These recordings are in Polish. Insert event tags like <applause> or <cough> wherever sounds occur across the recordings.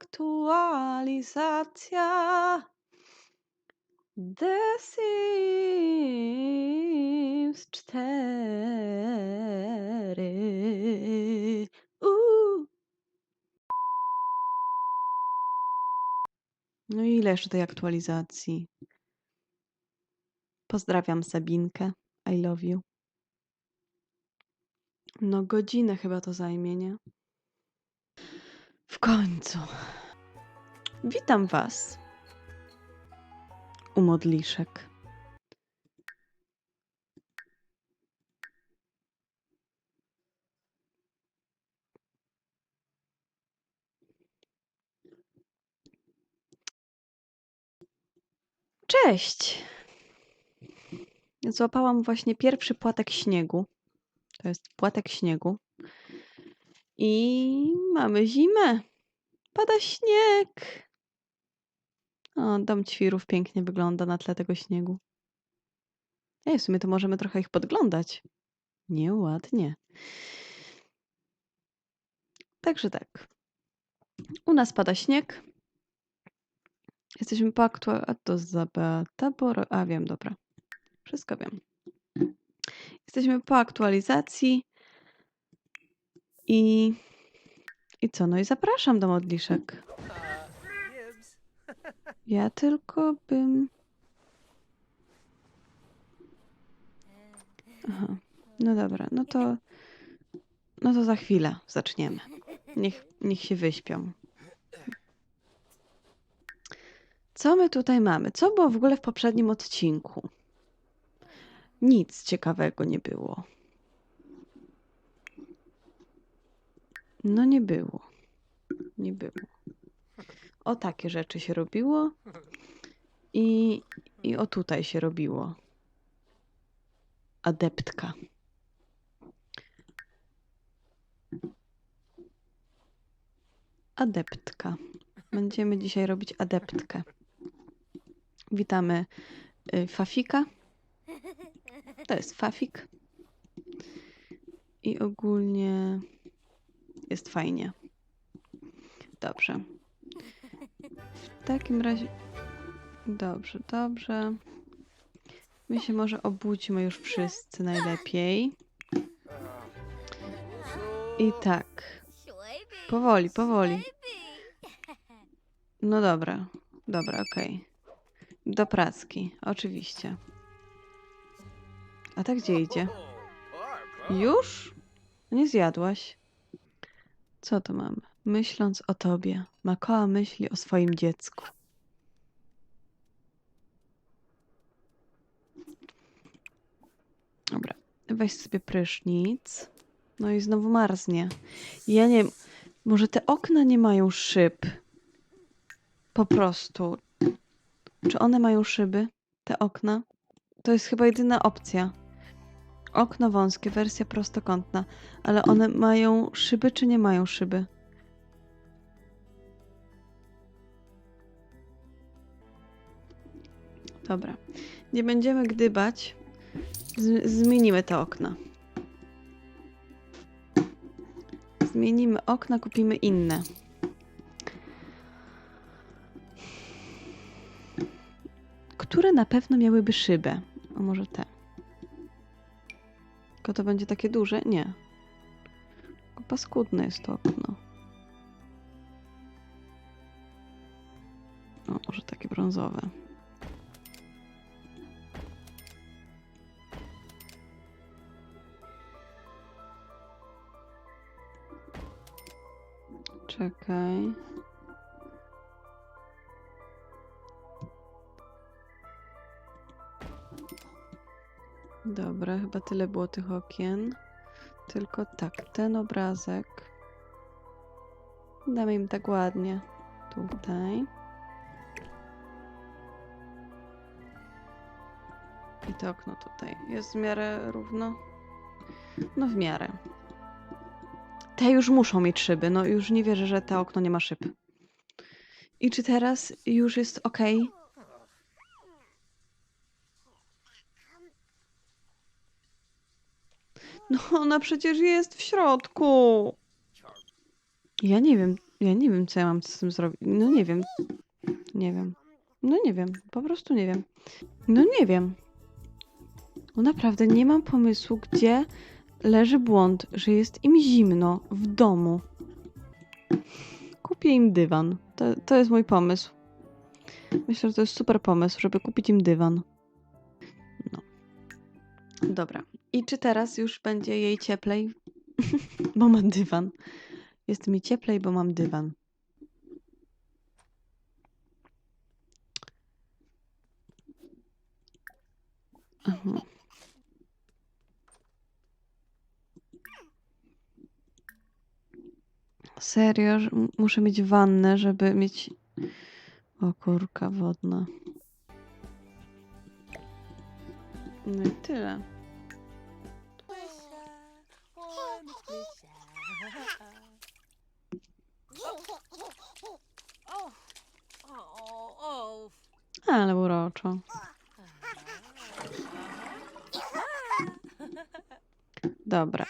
aktualizacja. The Sims 4. Uuu. No i ile jeszcze tej aktualizacji? Pozdrawiam Sabinkę. I love you. No godzinę chyba to zajmie, nie? W końcu. Witam Was. U modliszek. Cześć! Złapałam właśnie pierwszy płatek śniegu. To jest płatek śniegu. I mamy zimę. Pada śnieg. O, dom ćwirów pięknie wygląda na tle tego śniegu. Ej, w sumie to możemy trochę ich podglądać. Nieładnie. Także tak. U nas pada śnieg. Jesteśmy po aktual... A to za. A wiem, dobra. Wszystko wiem. Jesteśmy po aktualizacji. I... I co? No i zapraszam do modliszek. Ja tylko bym... Aha. No dobra, no to... No to za chwilę zaczniemy. Niech, niech się wyśpią. Co my tutaj mamy? Co było w ogóle w poprzednim odcinku? Nic ciekawego nie było. No nie było. Nie było. O takie rzeczy się robiło. I, i o tutaj się robiło. Adeptka. Adeptka. Będziemy dzisiaj robić adeptkę. Witamy y, Fafika. To jest Fafik. I ogólnie jest fajnie. Dobrze. W takim razie. Dobrze, dobrze. My się może obudźmy już wszyscy najlepiej. I tak. Powoli, powoli. No dobra, dobra, okej. Do pracki, oczywiście. A tak gdzie idzie? Już? Nie zjadłaś? Co to mamy? Myśląc o tobie, Makoła myśli o swoim dziecku. Dobra, weź sobie prysznic. No i znowu marznie. Ja nie wiem, może te okna nie mają szyb. Po prostu. Czy one mają szyby? Te okna? To jest chyba jedyna opcja. Okno wąskie, wersja prostokątna. Ale one mają szyby, czy nie mają szyby? Dobra. Nie będziemy gdybać. Z zmienimy te okna. Zmienimy okna, kupimy inne. Które na pewno miałyby szybę? A może te? Tylko to będzie takie duże? Nie. Paskudne jest to okno. O, może takie brązowe. Czekaj. Dobra, chyba tyle było tych okien. Tylko tak, ten obrazek. Damy im tak ładnie. Tutaj. I to okno tutaj. Jest w miarę równo? No w miarę. Te już muszą mieć szyby. No już nie wierzę, że to okno nie ma szyb. I czy teraz już jest ok? Ona przecież jest w środku. Ja nie wiem. Ja nie wiem, co ja mam z tym zrobić. No nie wiem. Nie wiem. No nie wiem. Po prostu nie wiem. No nie wiem. No naprawdę nie mam pomysłu, gdzie leży błąd, że jest im zimno w domu. Kupię im dywan. To, to jest mój pomysł. Myślę, że to jest super pomysł, żeby kupić im dywan. No. Dobra. I czy teraz już będzie jej cieplej? <laughs> bo ma dywan. Jest mi cieplej, bo mam dywan. Aha. Serio, muszę mieć wannę, żeby mieć. O kurka wodna. No i tyle. Ale uroczo. Dobra.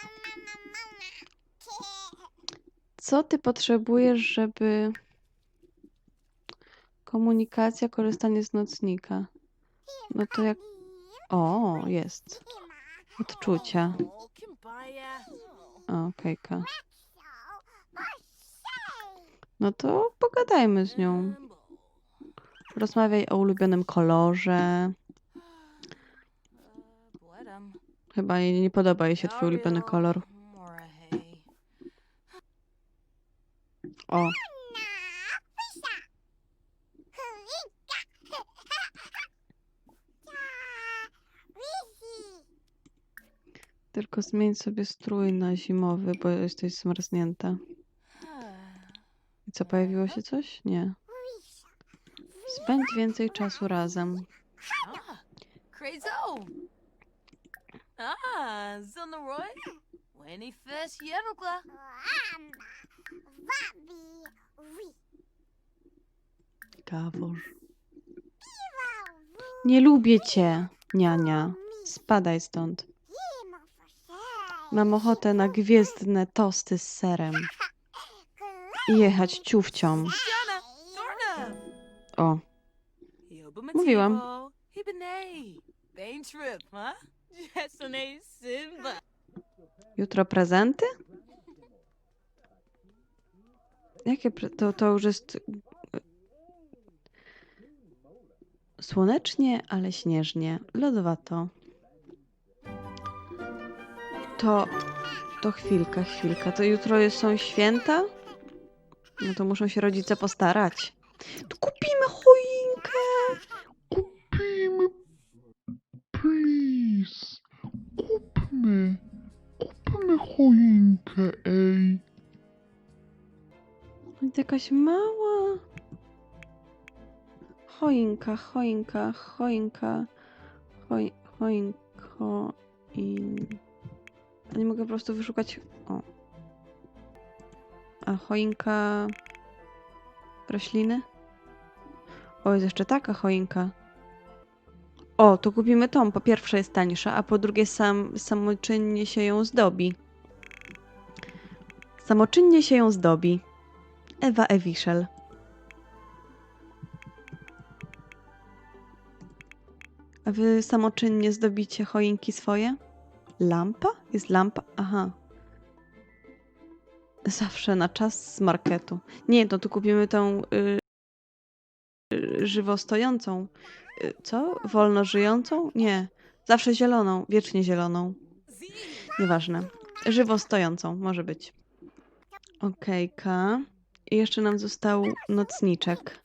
Co ty potrzebujesz, żeby. Komunikacja, korzystanie z nocnika. No to jak. O, jest. Odczucia. Okejka. No to pogadajmy z nią. Rozmawiaj o ulubionym kolorze. Chyba jej nie podoba jej się twój ulubiony kolor. O, tylko zmień sobie strój na zimowy, bo jesteś zmarznięta. I co, pojawiło się coś? Nie. Spędź więcej czasu razem. Crazo. Gawor. Nie lubię cię, niania. Spadaj stąd. Mam ochotę na gwiezdne tosty z serem. I jechać ciówcią. Jana. Dorna. O, Mówiłam. <laughs> Jutro prezenty? Jakie pre... to, to już jest e, słonecznie, ale śnieżnie, lodowato. To to chwilka, chwilka. To jutro są święta? No to muszą się rodzice postarać. To kupimy choinkę! Kupimy. Please. Kupmy. Kupmy choinkę, ej. Jakaś mała. Choinka, choinka, choinka. Choi, choinko i. A nie mogę po prostu wyszukać. O. A choinka. Rośliny? O, jest jeszcze taka choinka. O, to kupimy tą. Po pierwsze jest tańsza, a po drugie sam, samoczynnie się ją zdobi. Samoczynnie się ją zdobi. Ewa Ewiszel. A wy samoczynnie zdobicie choinki swoje? Lampa? Jest lampa? Aha. Zawsze na czas z marketu. Nie, to tu kupimy tą y, y, co? Wolno żyjącą? Nie. Zawsze zieloną, wiecznie zieloną. Nieważne. Żywo stojącą, może być. Okejka. I jeszcze nam został nocniczek.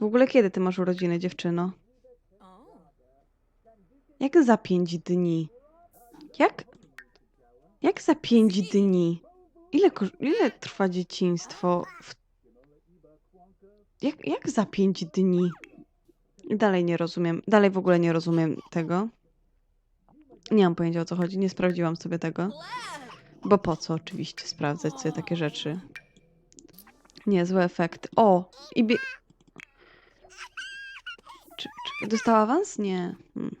W ogóle kiedy ty masz urodziny, dziewczyno? Jak za pięć dni? Jak? Jak za pięć dni? Ile, ile trwa dzieciństwo? W... Jak, jak za pięć dni? Dalej nie rozumiem. Dalej w ogóle nie rozumiem tego. Nie mam pojęcia o co chodzi. Nie sprawdziłam sobie tego. Bo po co oczywiście sprawdzać sobie takie rzeczy? Niezły efekt. O! I bie... Czy, czy dostała awans? Nie. Hmm.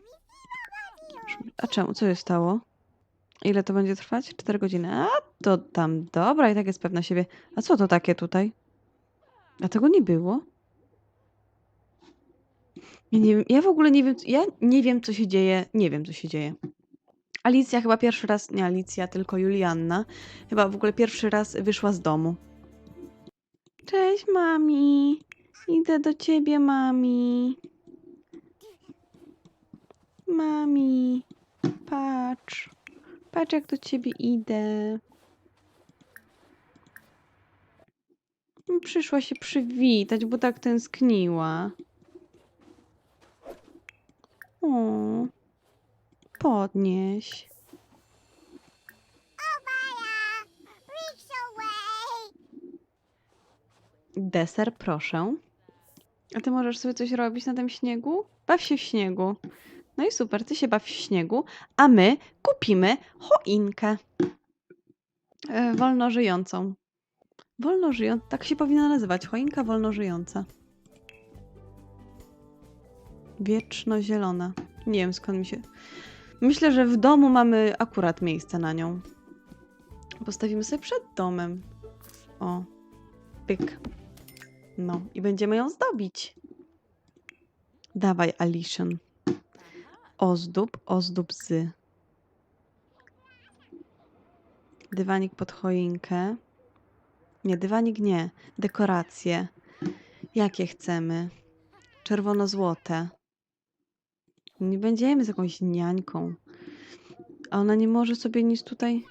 A czemu? Co się stało? Ile to będzie trwać? 4 godziny. A to tam. Dobra, i tak jest pewna siebie. A co to takie tutaj? A tego nie było? Ja nie wiem, ja w ogóle nie wiem, ja nie wiem, co się dzieje. Nie wiem, co się dzieje. Alicja chyba pierwszy raz, nie Alicja, tylko Julianna, chyba w ogóle pierwszy raz wyszła z domu. Cześć, mami. Idę do ciebie, mami. Mami, patrz. Patrz, jak do ciebie idę. Przyszła się przywitać, bo tak tęskniła. O, podnieś. Deser, proszę. A ty możesz sobie coś robić na tym śniegu? Baw się w śniegu. No i super, ty się baw w śniegu, a my kupimy choinkę. E, wolno żyjącą. Wolno żyjąca, tak się powinna nazywać. Choinka wolno żyjąca. Wieczno zielona. Nie wiem skąd mi się. Myślę, że w domu mamy akurat miejsce na nią. Postawimy sobie przed domem. O. Pyk. No i będziemy ją zdobić. Dawaj, Alison. Ozdób, ozdób z. Dywanik pod choinkę. Nie, dywanik nie. Dekoracje. Jakie chcemy? Czerwono-złote. Nie będziemy z jakąś niańką. A ona nie może sobie nic tutaj.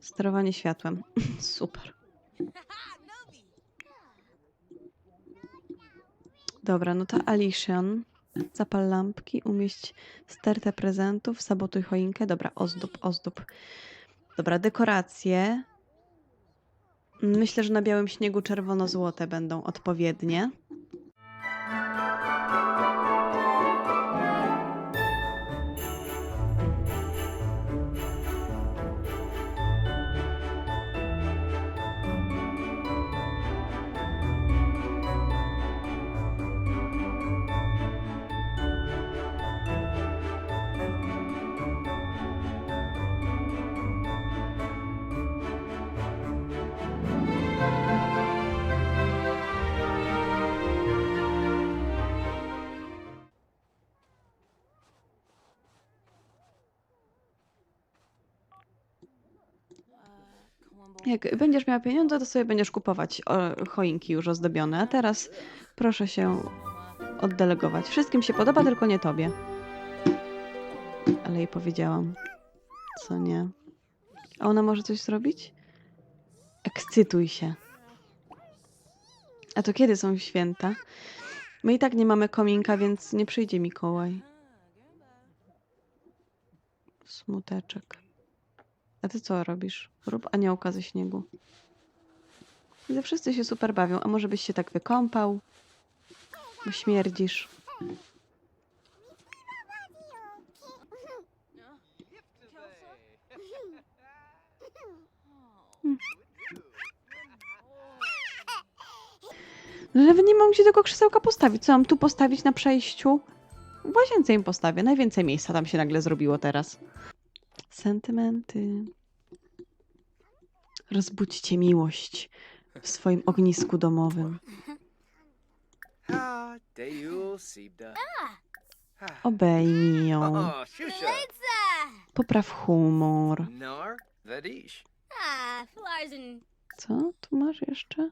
Sterowanie światłem. <laughs> Super. Dobra, no to Alison. Zapal lampki, umieść stertę prezentów, sabotuj choinkę. Dobra, ozdób, ozdób. Dobra, dekoracje. Myślę, że na białym śniegu czerwono-złote będą odpowiednie. Jak będziesz miała pieniądze, to sobie będziesz kupować o, choinki już ozdobione. A teraz proszę się oddelegować. Wszystkim się podoba, tylko nie tobie. Ale jej powiedziałam. Co nie? A ona może coś zrobić? Ekscytuj się. A to kiedy są święta? My i tak nie mamy kominka, więc nie przyjdzie Mikołaj. Smuteczek. A ty co robisz? Rób aniołka ze śniegu. Widzę, wszyscy się super bawią. A może byś się tak wykąpał? Bo śmierdzisz. Nawet nie mogę się tego krzesełka postawić. Co mam tu postawić na przejściu? W łazience im postawię. Najwięcej miejsca tam się nagle zrobiło teraz. Sentymenty. Rozbudźcie miłość w swoim ognisku domowym. Sibda. Obejmij ją. Shusha. Popraw humor. Nar, Vadish. Ah, Flarzen. Co tu masz jeszcze?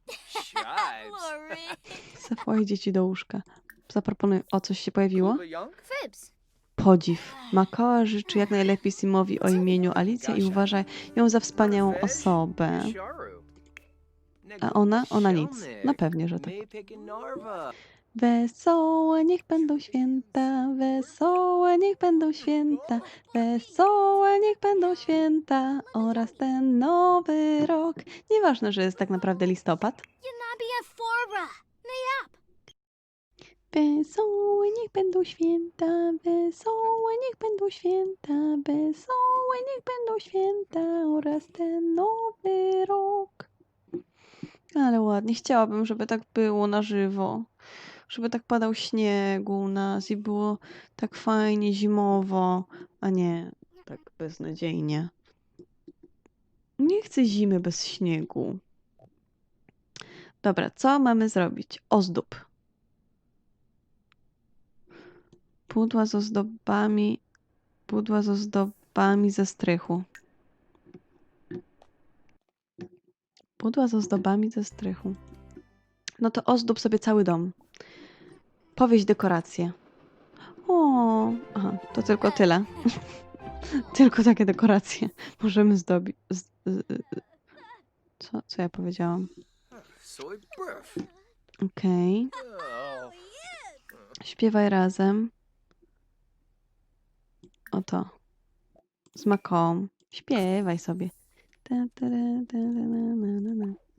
Zawołaj dzieci do łóżka. Zaproponuj. O, coś się pojawiło? Fibs. Podziw. Makoa życzy jak najlepiej Simowi o imieniu Alicja i uważa ją za wspaniałą osobę. A ona? Ona nic. No pewnie, że tak. Wesołe niech będą święta, wesołe niech będą święta, wesołe niech będą święta oraz ten nowy rok. Nieważne, że jest tak naprawdę listopad. Wesołe niech będą święta, wesołe niech będą święta, wesołe niech będą święta oraz ten nowy rok. Ale ładnie, chciałabym, żeby tak było na żywo. Żeby tak padał śnieg u nas i było tak fajnie zimowo, a nie tak beznadziejnie. Nie chcę zimy bez śniegu. Dobra, co mamy zrobić? Ozdób. Pudła z ozdobami. Pudła z ozdobami ze strychu. Pudła z ozdobami ze strychu. No to ozdób sobie cały dom. Powieś dekoracje. O, aha, to tylko tyle. <laughs> tylko takie dekoracje możemy zdobić. Co, co ja powiedziałam? Okej. Oh. Śpiewaj razem. Oto. Z maką. Śpiewaj sobie.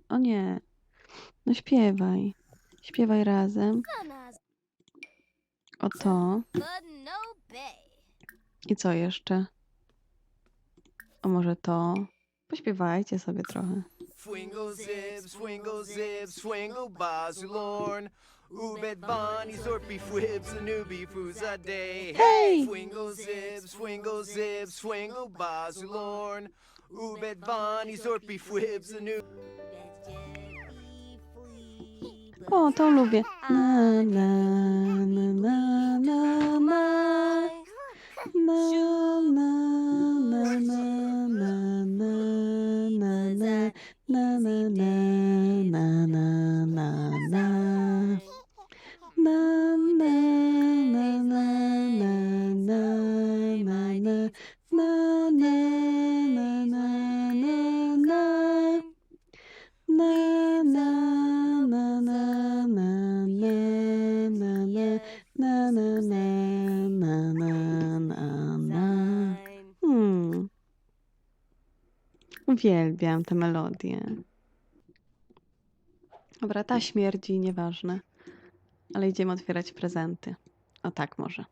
O nie. No śpiewaj. Śpiewaj razem. Oto. I co jeszcze? O może to? Pośpiewajcie sobie trochę. Swingle zip, swingle zip, swingle bazulorn. Ubed Bonnie, Sorpy Fwibs, a newbie foos a day. Hey! Swingle zip, swingle zip, swingle bazulorn. Ubed Bonnie, Sorpy Fwibs, a new. That's gently flea. O, to lubię. <laughs> Na, na, na, na, na, na. Na, na, na, na, na, na, na, na, na, na, na, na, na, na, Hmm. Uwielbiam tę melodię. Dobra, ta śmierdzi, nieważne. Ale idziemy otwierać prezenty. O tak może.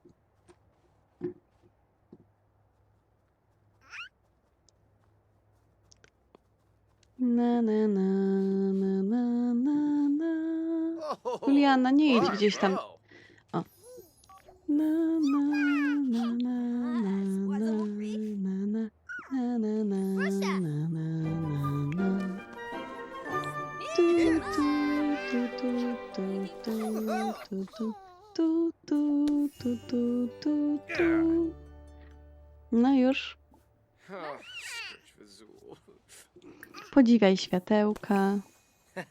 Na, na, na, na, na, na, na. Oh, Juliana, nie idź gdzieś tam. no. Na, na, na, na, na, na, na, na, na, na, na, na, na, na. Tu, tu, tu, tu, tu, tu, tu, tu, tu. No już, podziwiaj światełka. Huh?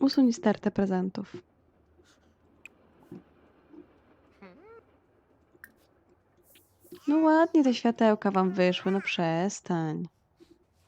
Usuń stertę prezentów. No ładnie te światełka wam wyszły, no przestań.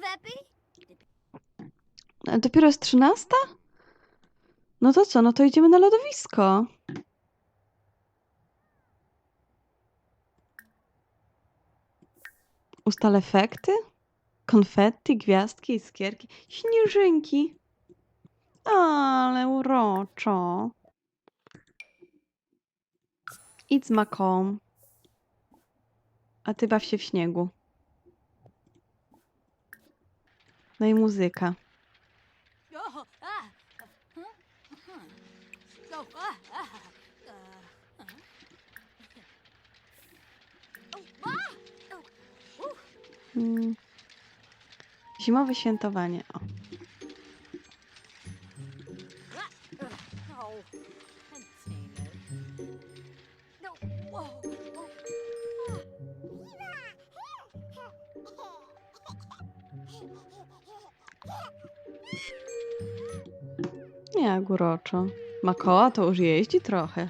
vepi. A Dopiero jest trzynasta? No to co, no to idziemy na lodowisko. Ustal efekty? Konfetti, gwiazdki, iskierki, śnieżynki. Ale uroczo. Idź z maką. A ty baw się w śniegu. No i muzyka. Oh, ah, uh, tak uroczo. To już jeździ trochę.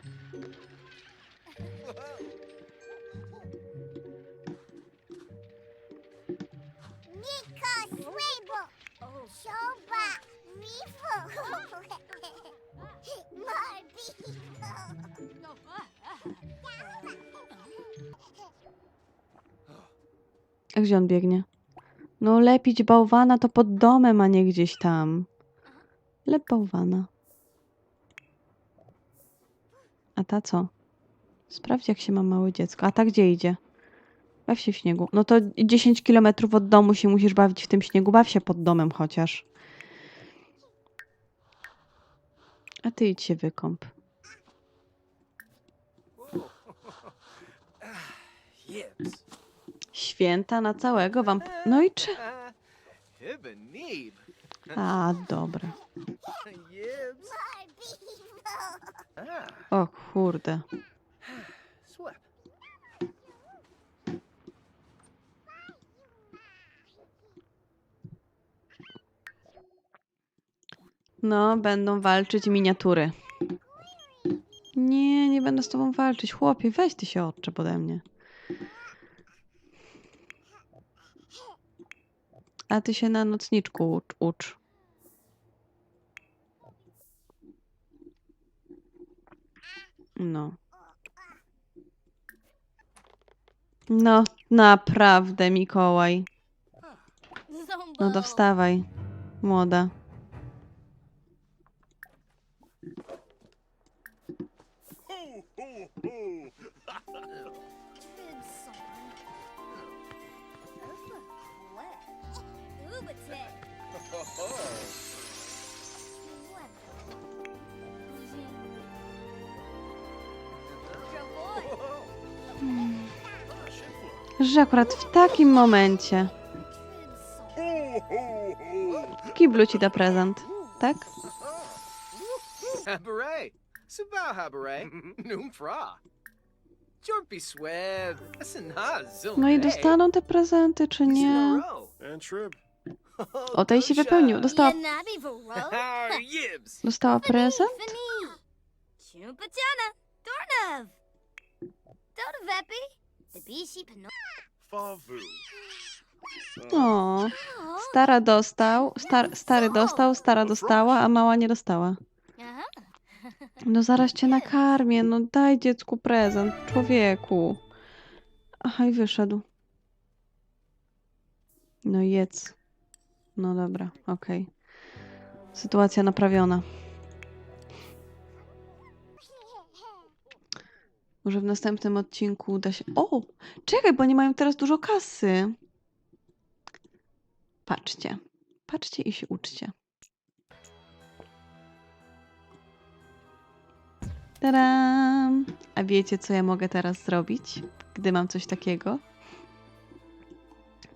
A gdzie on biegnie? No lepić bałwana to pod domem, a nie gdzieś tam. Lep bałwana. A ta co? Sprawdź jak się ma małe dziecko. A ta gdzie idzie? Baw się w śniegu. No to 10 kilometrów od domu się musisz bawić w tym śniegu. Baw się pod domem chociaż. A ty idź się wykąp. Święta na całego wam... No i czy... A, dobra. O kurde. No, będą walczyć miniatury. Nie, nie będę z tobą walczyć. Chłopie, weź ty się odczep ode mnie. A ty się na nocniczku ucz. ucz. No. No, naprawdę, Mikołaj. No to wstawaj, młoda. Good Że akurat w takim momencie w kiblu ci da prezent, tak? Noom fra. No i dostaną te prezenty, czy nie? O, tej się wypełnił. Dostała, <laughs> dostała prezent? Fini. O, stara dostał, star, stary dostał, stara dostała, a mała nie dostała. Aha. No zaraz cię nakarmię, no daj dziecku prezent, człowieku. Aha, i wyszedł. No jedz. No dobra, okej. Sytuacja naprawiona. Może w następnym odcinku uda się. O! Czekaj, bo nie mają teraz dużo kasy. Patrzcie. Patrzcie i się uczcie. Tadam! A wiecie, co ja mogę teraz zrobić, gdy mam coś takiego?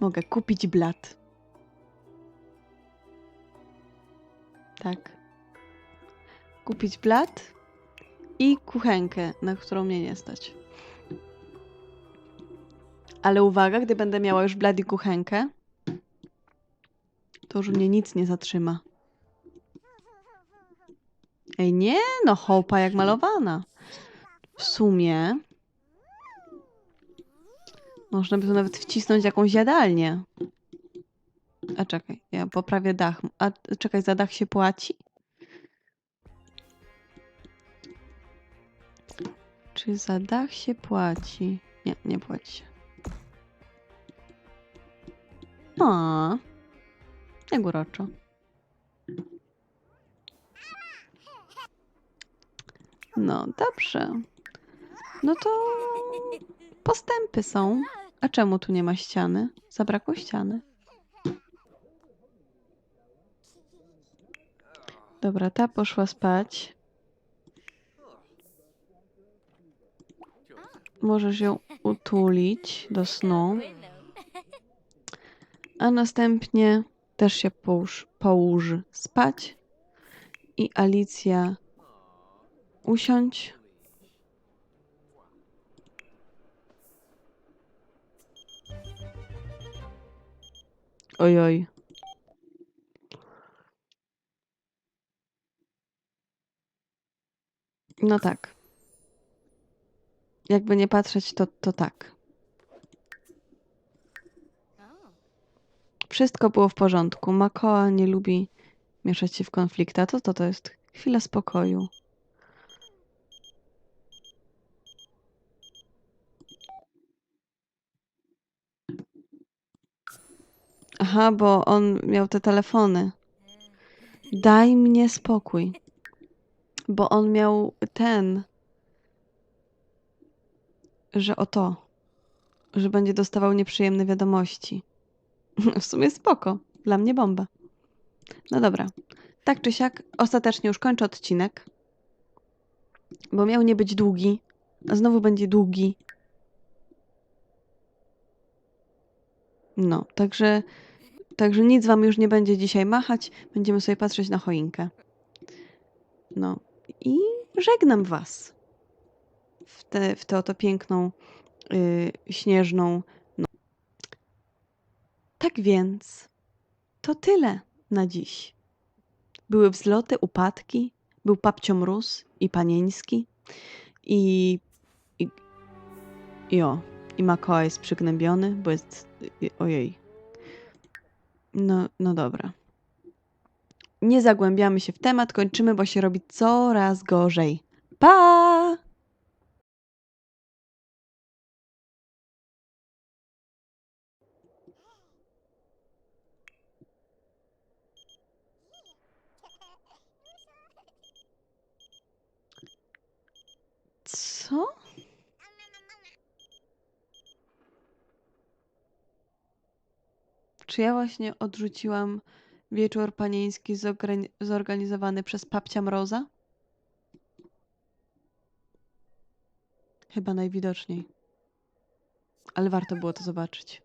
Mogę kupić blat. Tak. Kupić blat i kuchenkę, na którą mnie nie stać. Ale uwaga, gdy będę miała już blat i kuchenkę, to już mnie nic nie zatrzyma. Ej, nie, no hołpa jak malowana. W sumie można by tu nawet wcisnąć jakąś jadalnię. A czekaj, ja poprawię dach. A czekaj, za dach się płaci? Czy za dach się płaci? Nie, nie płaci się. A, jak uroczo. No, dobrze. No to postępy są. A czemu tu nie ma ściany? Zabrakło ściany. Dobra, ta poszła spać. Możesz ją utulić do snu. A następnie też się połóż, połóż spać. I Alicja usiądź. Ojoj. No tak jakby nie patrzeć, to, to tak. Wszystko było w porządku. Makoa nie lubi mieszać się w konflikta. To to, to jest chwila spokoju. Aha, bo on miał te telefony. Daj mnie spokój. Bo on miał ten. Że oto. Że będzie dostawał nieprzyjemne wiadomości. <laughs> W sumie spoko. Dla mnie bomba. No dobra. Tak czy siak, ostatecznie już kończę odcinek. Bo miał nie być długi. A znowu będzie długi. No, także. Także nic wam już nie będzie dzisiaj machać. Będziemy sobie patrzeć na choinkę. No i żegnam was tę w tę oto piękną, yy, śnieżną. No. Tak więc to tyle na dziś. Były wzloty, upadki, był papcio mróz i panieński i, i, i o, i Makoa jest przygnębiony, bo jest, y, ojej. No, no dobra. Nie zagłębiamy się w temat, kończymy, bo się robi coraz gorzej. Pa! Co? Czy ja właśnie odrzuciłam wieczór panieński zorganizowany przez papcia Mroza? Chyba najwidoczniej. Ale warto było to zobaczyć.